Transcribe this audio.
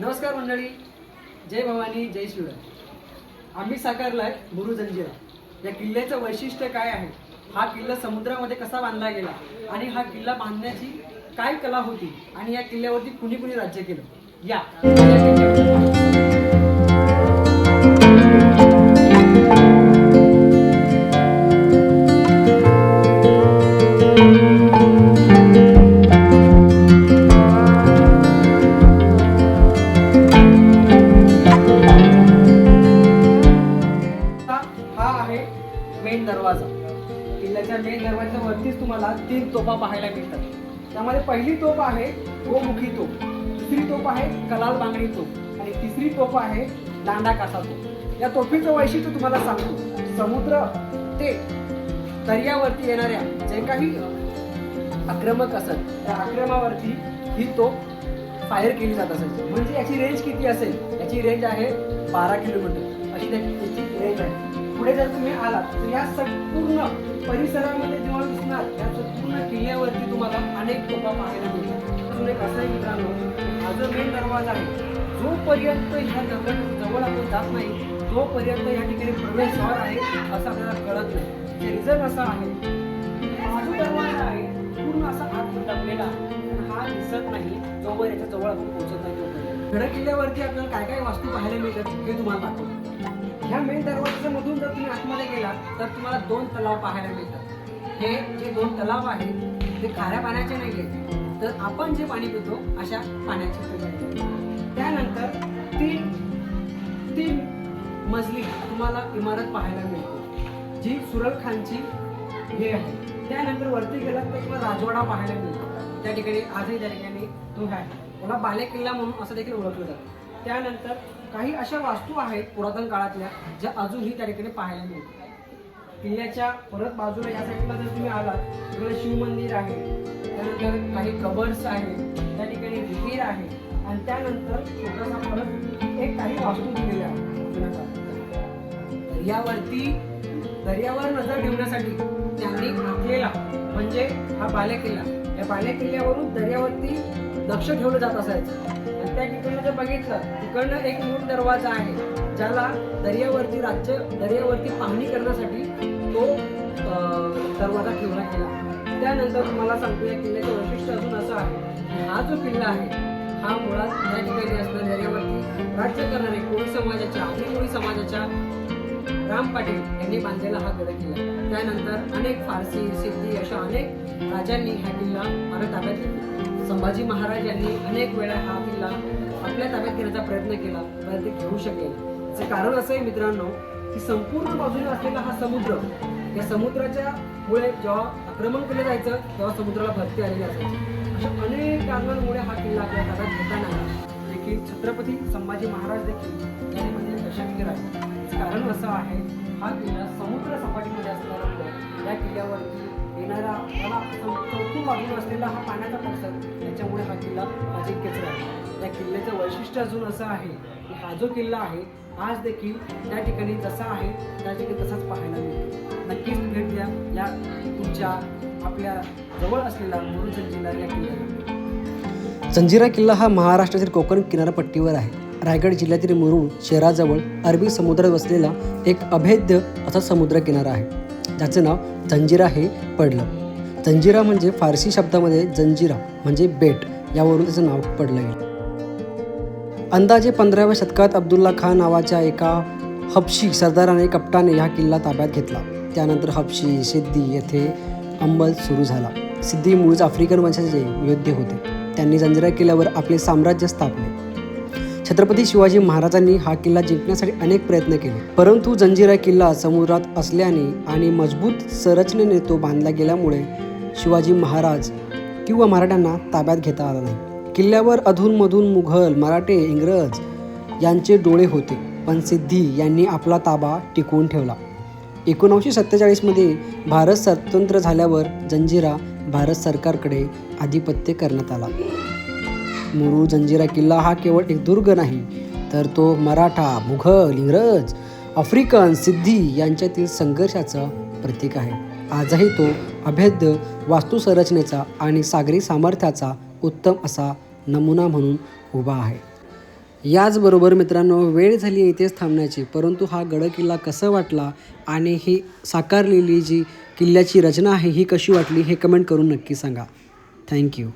नमस्कार मंडळी. जय भवानी जय शिवराय. आम्ही साकारलाय गुरु जंजिरा. या किल्ल्याचं वैशिष्ट्य काय आहे? हा किल्ला समुद्रामध्ये कसा बांधला गेला? आणि हा किल्ला बांधण्याची काय कला होती? आणि या किल्ल्यावरती कुणी कुणी राज्य केलं? या. मेन दरवाजाच्या वरतीच तुम्हाला तीन तोफा पाहायला मिळतात. त्यामध्ये पहिली तोफ आहे गोमुखी तोफ दुसरी तोफ आहे कलाल बांगडी तोफ आणि तिसरी तोफ आहे दांडा कासा तोफ. या तोफीचं वैशिष्ट्य तुम्हाला सांगतो. समुद्र ते दर्यावरती येणाऱ्या जे काही आक्रमक असत त्या आक्रमावरती ही तोफ फायर केली जात असेल. म्हणजे याची रेंज किती असेल? याची रेंज आहे बारा किलोमीटर. अशी त्याची रेंज आहे. पुढे जर तुम्ही आलात तर या संपूर्ण परिसरामध्ये जेव्हा दिसणार त्या संपूर्ण किल्ल्यावरती तुम्हाला अनेक तोफा पाहायला मिळतात अजून एक असंही मित्रांनो हा जो मेन दरवाजा आहे जोपर्यंत ह्या दगड जवळ आपण जात नाही तोपर्यंत या ठिकाणी प्रवेशद्वार आहे असं आपल्याला कळत नाही. रिझन असा आहे हा जो दरवाजा आहे पूर्ण असा आत दबलेला हा दिसत नाही जोवर याच्या जवळ आपण पोहोचत नाही तोपर्यंत. गड किल्ल्यावरती आपल्याला काय काय वास्तू पाहायला मिळतात हे तुम्हाला दाखवतो. ह्या मेन दरवाजाच्या मधून जर तुम्ही आतमध्ये गेलात तर तुम्हाला दोन तलाव पाहायला मिळतात. हे जे दोन तलाव आहेत ते खाऱ्या पाण्याचे नाही आहेत तर आपण जे पाणी पितो अशा पाण्याचे त्यानंतर तीन तीन मजली तुम्हाला इमारत पाहायला मिळते जी सुरल खानची हे आहे. त्यानंतर वरती गेलात तर तुम्हाला राजवाडा पाहायला मिळतो. त्या ठिकाणी आजही त्या ठिकाणी तो आहे. बाले किल्ला म्हणून असं देखील ओळखलं जातं. त्यानंतर काही अशा वास्तू आहेत पुरातन काळातल्या ज्या अजूनही त्या ठिकाणी पाहायला मिळतात. किल्ल्याच्या परत बाजूला या साईडला जर तुम्ही आलात तिकडे शिवमंदिर आहे त्यानंतर काही कबर्स आहेत त्या ठिकाणी विहीर आहे आणि त्यानंतर छोटासा परत एक काही वास्तू दिलेल्या दर्यावरती दर्यावर नजर ठेवण्यासाठी त्यांनी आखलेला म्हणजे हा बालेकिल्ला. या बालेकिल्ल्यावरून दर्यावरती लक्ष ठेवलं जात असायचं. बघितलं तिकडनं एक मूळ दरवाजा आहे ज्याला दर्यावरती राज्य दर्यावरती पाहणी करण्यासाठी तो दरवाजा ठेवला गेला. त्यानंतर तुम्हाला सांगतो या किल्ल्याचं वैशिष्ट्य अजून असं आहे हा जो किल्ला आहे हा मुळात या ठिकाणी असणाऱ्या दर्यावरती. राज्य करणारे कोळी समाजाच्या आणि कोळी समाजाच्या राम पाटील यांनी बांधलेला हा गड किल्ला त्यानंतर अनेक फारसी सिद्धी अशा अनेक राजांनी हा किल्ला मला ताब्यात घेतला. संभाजी महाराज यांनी अनेक वेळा हा किल्ला आपल्या ताब्यात घेण्याचा प्रयत्न केला पण ते घेऊ शकेल. याचं कारण असं आहे मित्रांनो की संपूर्ण बाजूने असलेला हा समुद्र या समुद्राच्या मुळे जेव्हा आक्रमण केलं जायचं तेव्हा समुद्राला भरती आलेली असायची. अशा अनेक कारणांमुळे हा किल्ला आपल्या ताब्यात घेताना नाही देखील छत्रपती संभाजी महाराज देखील यामध्ये दशमीर आहे कारण असं आहे हा किल्ला समुद्र सपाटीमध्ये असल्यामुळे या किल्ल्यावरती येणारा मला चौथी बाजूला असलेला हा पाण्याचा परिसर त्याच्यामुळे हा किल्ला अजिंक्यच आहे. या किल्ल्याचं वैशिष्ट्य अजून असं आहे की हा जो किल्ला आहे आज देखील त्या ठिकाणी जसा आहे त्या ठिकाणी तसाच पाहायला मिळतो. नक्कीच भेट द्या या तुमच्या आपल्या जवळ असलेला मुरुड जिल्हा या किल्ल्याला. जंजिरा किल्ला हा महाराष्ट्रातील कोकण किनारपट्टीवर आहे. रायगड जिल्ह्यातील मुरुड शहराजवळ अरबी समुद्रात वसलेला एक अभेद्य असा समुद्र किनारा आहे. ज्याचं नाव जंजिरा हे पडलं. जंजिरा म्हणजे फारसी शब्दामध्ये जंजिरा म्हणजे बेट यावरून त्याचं नाव पडलं गेलं. अंदाजे पंधराव्या शतकात अब्दुल्ला खान नावाच्या एका हबशी सरदाराने कपटाने हा किल्ला ताब्यात घेतला. त्यानंतर हबशी सिद्धी येथे अंमल सुरू झाला. सिद्धी मूळच आफ्रिकन वंशाचे योद्धे होते. त्यांनी जंजिरा किल्ल्यावर आपले साम्राज्य स्थापले. छत्रपती शिवाजी महाराजांनी हा किल्ला जिंकण्यासाठी अनेक प्रयत्न केले. परंतु जंजिरा किल्ला समुद्रात असल्याने आणि मजबूत संरचनेने तो बांधला गेल्यामुळे शिवाजी महाराज किंवा मराठ्यांना ताब्यात घेता आला नाही. किल्ल्यावर अधूनमधून मुघल मराठे इंग्रज यांचे डोळे होते पण सिद्धी यांनी आपला ताबा टिकवून ठेवला. एकोणीसशे सत्तेचाळीसमध्ये भारत स्वतंत्र झाल्यावर जंजिरा भारत सरकारकडे आधिपत्य करण्यात आला. मुरू जंजिरा किल्ला हा केवळ एक दुर्ग नाही तर तो मराठा मुघल इंग्रज आफ्रिकन सिद्धी यांच्यातील संघर्षाचं प्रतीक आहे. आजही तो अभेद्य वास्तुसंरचनेचा आणि सागरी सामर्थ्याचा उत्तम असा नमुना म्हणून उभा आहे. याचबरोबर मित्रांनो वेळ झाली इथेच थांबण्याची परंतु हा गड किल्ला कसा वाटला आणि ही साकारलेली जी किल्ल्याची रचना आहे ही कशी वाटली हे कमेंट करून नक्की सांगा. थँक्यू